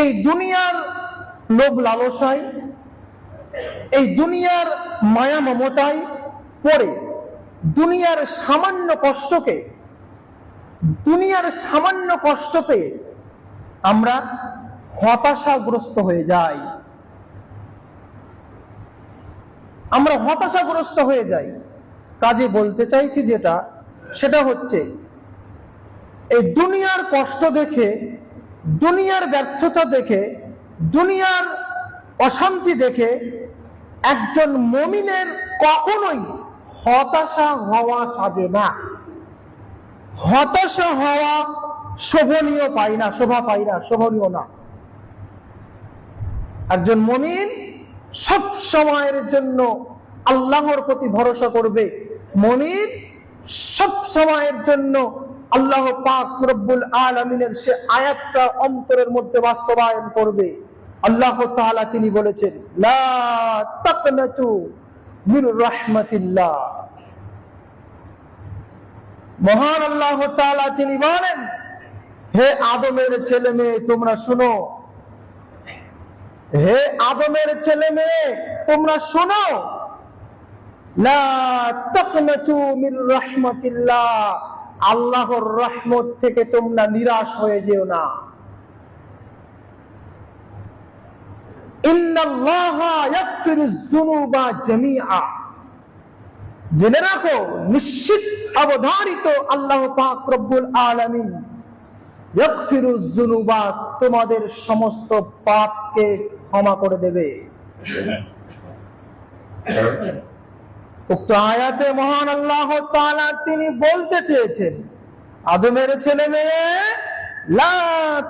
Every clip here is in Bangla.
এই দুনিয়ার লোভ লালসায়, এই দুনিয়ার মায়া মমতায় পড়ে দুনিয়ার সামান্য কষ্টকে, দুনিয়ার সামান্য কষ্ট পেয়ে আমরা হতাশাগ্রস্ত হয়ে যাই। আমরা হতাশাগ্রস্ত হয়ে যাই। কাজে বলতে চাইছি যেটা, সেটা হচ্ছে, এই দুনিয়ার কষ্ট দেখে দুনিয়ার ব্যর্থতা দেখে, দুনিয়ার অশান্তি দেখে একজন মমিনের কখনোই হতাশা হওয়া সাজে না। হতাশা হওয়া শোভনীয় পাই না, শোভা পাই না, শোভনীয় না। একজন মমিন সব সময়ের জন্য আল্লাহর প্রতি ভরসা করবে। মমিন সব সময়ের জন্য আল্লাহ পাক রব্বুল আলমিনের সে আয়াতটা অন্তরের মধ্যে বাস্তবায়ন করবে। আল্লাহ তাআলা তিনি বলেছেন মহান আল্লাহ তাআলা তিনি বলেন, হে আদমের ছেলে মেয়ে তোমরা শোনো। হে আদমের ছেলে মেয়ে তোমরা শোনো। লা তাকনাতু মির রাহমাতিল্লাহ। আল্লাহর রহমত থেকে তোমরা নিরাশ হয়ে যেও না। জেনে রাখো, নিশ্চিত অবধারিত আল্লাহ পাক রব্বুল আলামিন তোমাদের সমস্ত পাপকে ক্ষমা করে দেবে। উক্ত আয়াতে মহান আল্লাহ তাআলা তিনি বলতে চেয়েছেন, আদমের ছেলে মেয়ে, লা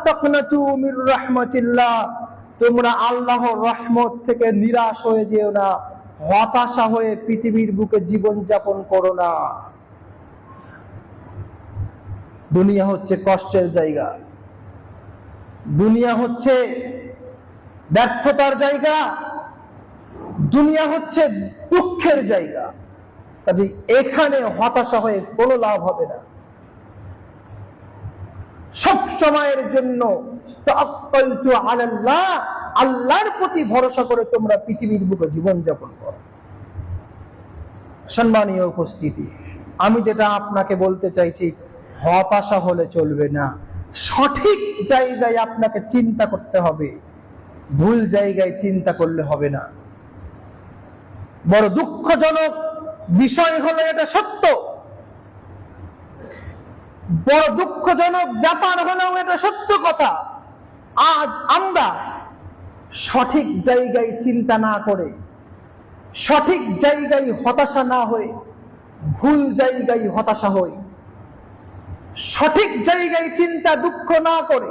তাকনাতু মির রাহমাতিল্লাহ, তোমরা আল্লাহর রহমত থেকে নিরাশ হয়ে যেও না, হতাশা হয়ে পৃথিবীর বুকে জীবন যাপন করো না। দুনিয়া হচ্ছে কষ্টের জায়গা। দুনিয়া হচ্ছে ব্যর্থতার জায়গা। দুনিয়া হচ্ছে দুঃখের জায়গা। কাজে এখানে হতাশা হয়ে কোনো লাভ হবে না। সব সময়ের জন্য আলাল্লাহ, আল্লাহর প্রতি ভরসা করে তোমরা পৃথিবীর বুকে জীবন যাপন করো। সম্মানীয় উপস্থিতি, আমি যেটা আপনাকে বলতে চাইছি, হতাশা হলে চলবে না। সঠিক জায়গায় আপনাকে চিন্তা করতে হবে, ভুল জায়গায় চিন্তা করলে হবে না। বড় দুঃখজনক বিষয় হলো এটা সত্য। বড় দুঃখজনক ব্যাপার হলেও এটা সত্য কথা। আজ আমরা সঠিক জায়গায় চিন্তা না করে, সঠিক জায়গায় হতাশা না হয়ে, ভুল জায়গায় হতাশা হই, সঠিক জায়গায় চিন্তা দুঃখ না করে,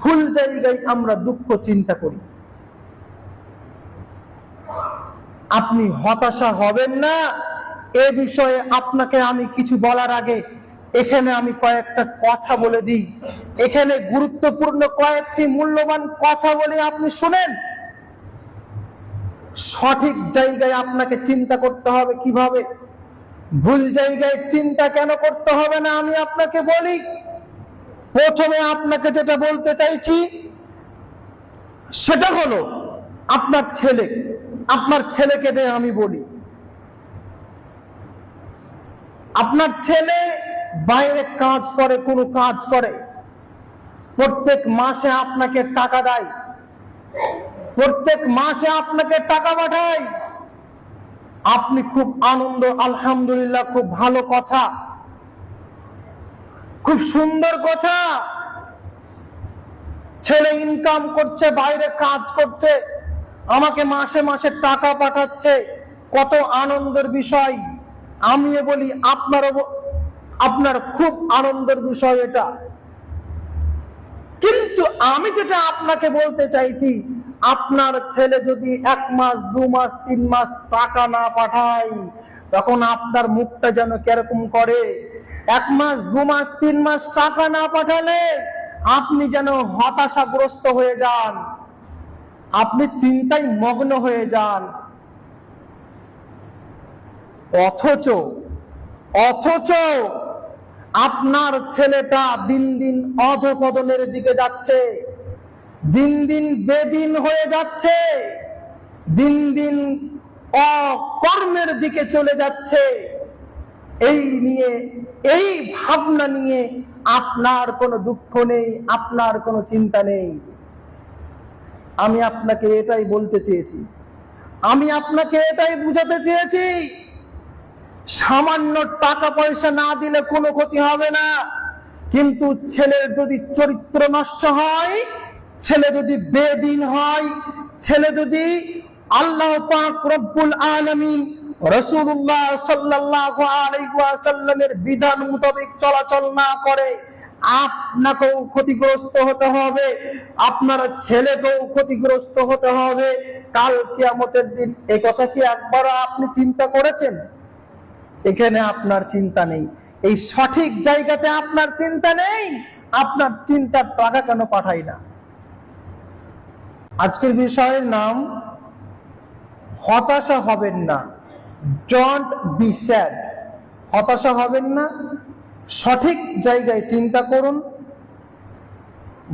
ভুল জায়গায় আমরা দুঃখ চিন্তা করি। আপনি হতাশা হবেন না। এ বিষয়ে আপনাকে আমি কিছু বলার আগে এখানে আমি কয়েকটা কথা বলে দিই। এখানে গুরুত্বপূর্ণ কয়েকটি মূল্যবান কথা বলে আপনি শুনেন। সঠিক জায়গায় আপনাকে চিন্তা করতে হবে কীভাবে? ভুল জায়গায় চিন্তা কেন করতে হবে না আমি আপনাকে বলি? প্রথমে আপনাকে যেটা বলতে চাইছি, সেটা হলো আপনার ছেলে। আপনার ছেলেকে দিয়ে আমি বলি। আপনার ছেলে বাইরে কাজ করে, কোনো কাজ করে। প্রত্যেক মাসে আপনাকে টাকা দেয়। প্রত্যেক মাসে আপনাকে টাকা পাঠায়। আপনি খুব আনন্দ, আলহামদুলিল্লাহ, খুব ভালো কথা। খুব সুন্দর কথা। ছেলে ইনকাম করছে, বাইরে কাজ করছে। আমাকে মাসে মাসে টাকা পাঠাচ্ছে। কত আনন্দের বিষয়। আমিও বলি আপনার আপনার খুব আনন্দের বিষয় এটা। কিন্তু আমি যেটা আপনাকে বলতে চাইছি, আপনার ছেলে যদি এক মাস, দু মাস, তিন মাস টাকা না পাঠায়, তখন আপনার মুখটা যেন কীরকম করে? এক মাস, দু মাস, তিন মাস টাকা না পাঠালে আপনি যেন হতাশাগ্রস্ত হয়ে যান। আপনি চিন্তায় মগ্ন হয়ে যান। অথচ অথচ আপনার ছেলেটা দিন দিন অধপতনের দিকে যাচ্ছে। দিন দিন বেদিন হয়ে যাচ্ছে। দিন দিন অকর্মের দিকে চলে যাচ্ছে। এই নিয়ে, এই ভাবনা নিয়ে আপনার কোনো দুঃখ নেই, আপনার কোনো চিন্তা নেই। আমি আপনাকে এটাই বলতে চেয়েছি। আমি আপনাকে এটাই বুঝাতে চেয়েছি। সামান্য টাকা পয়সা না দিলে কোনো ক্ষতি হবে না। কিন্তু ছেলের যদি চরিত্র নষ্ট হয়, ছেলে যদি বেদিন হয়, ছেলে যদি আল্লাহ পাক রব্বুল আলামিন রসুল্লাহ সাল্লাল্লাহু আলাইহি ওয়াসাল্লামের বিধান মোতাবেক চলাচল না করে আপনাকেও ক্ষতিগ্রস্ত হতে হবে, আপনার ছেলেকেও ক্ষতিগ্রস্ত হতে হবে। কাল কিয়ামতের দিন এই কথা কি একবারও আপনি চিন্তা করেছেন? এখানে আপনার চিন্তা নেই। এই সঠিক জায়গাতে আপনার চিন্তা নেই, আপনার চিন্তার টাকা কেন পাঠাই না? আজকের বিষয়ের নাম, হতাশা হবেন না। ডোন্ট বি স্যাড হতাশা হবেন না সঠিক জায়গায় চিন্তা করুন,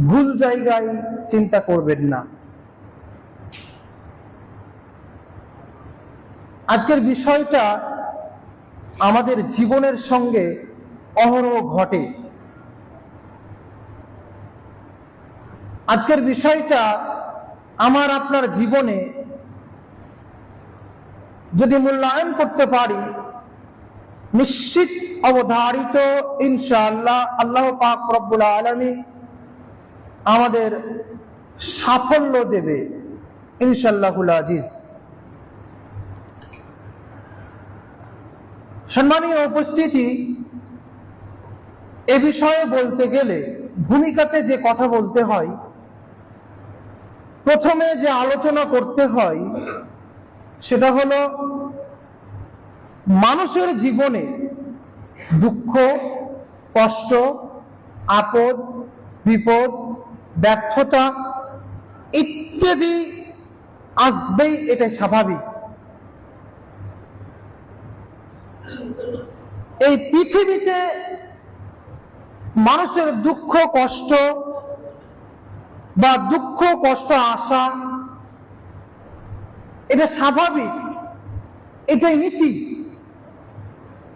ভুল জায়গায় চিন্তা করবেন না। আজকের বিষয়টা আমাদের জীবনের সঙ্গে অহরহ ঘটে। আজকের বিষয়টা আমার আপনার জীবনে যদি মূল্যায়ন করতে পারি নিশ্চিত অবধারিত, ইনশাআল্লাহ আল্লাহ পাক রব্বুল আলমী আমাদের সাফল্য দেবে ইনশাল্লাহুল আজিজ। সম্মানীয় উপস্থিতি, এ বিষয়ে বলতে গেলে ভূমিকাতে যে কথা বলতে হয়, প্রথমে যে আলোচনা করতে হয়, সেটা হলো মানুষের জীবনে দুঃখ, কষ্ট, আপদ, বিপদ, ব্যর্থতা ইত্যাদি আসবেই এটা স্বাভাবিক। এই পৃথিবীতে মানুষের দুঃখ, কষ্ট বা দুঃখ, কষ্ট আসা এটা স্বাভাবিক, এটাই নীতি।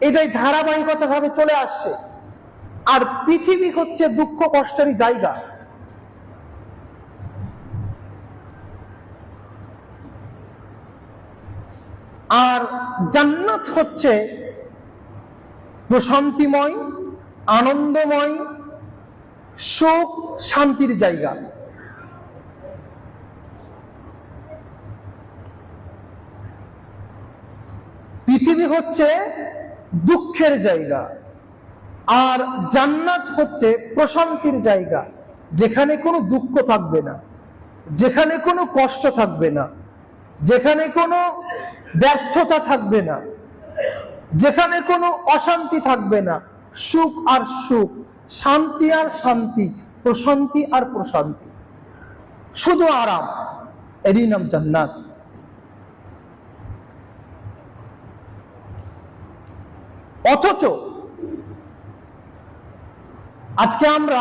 এটাই ধারাবাহিকতা ভাবে চলে আসছে। আর পৃথিবী হচ্ছে দুঃখ কষ্টেরই জায়গা। আর জান্নাত হচ্ছে প্রশান্তিময়, আনন্দময়, সুখ, শান্তির জায়গা। পৃথিবী হচ্ছে দুঃখের জায়গা। আর জান্নাত হচ্ছে প্রশান্তির জায়গা, যেখানে কোনো দুঃখ থাকবে না, যেখানে কোনো কষ্ট থাকবে না, যেখানে কোনো ব্যর্থতা থাকবে না, যেখানে কোনো অশান্তি থাকবে না, সুখ আর সুখ, শান্তি আর শান্তি, প্রশান্তি আর প্রশান্তি। শুধু আরাম, এরই নাম জান্নাত। অথচ আজকে আমরা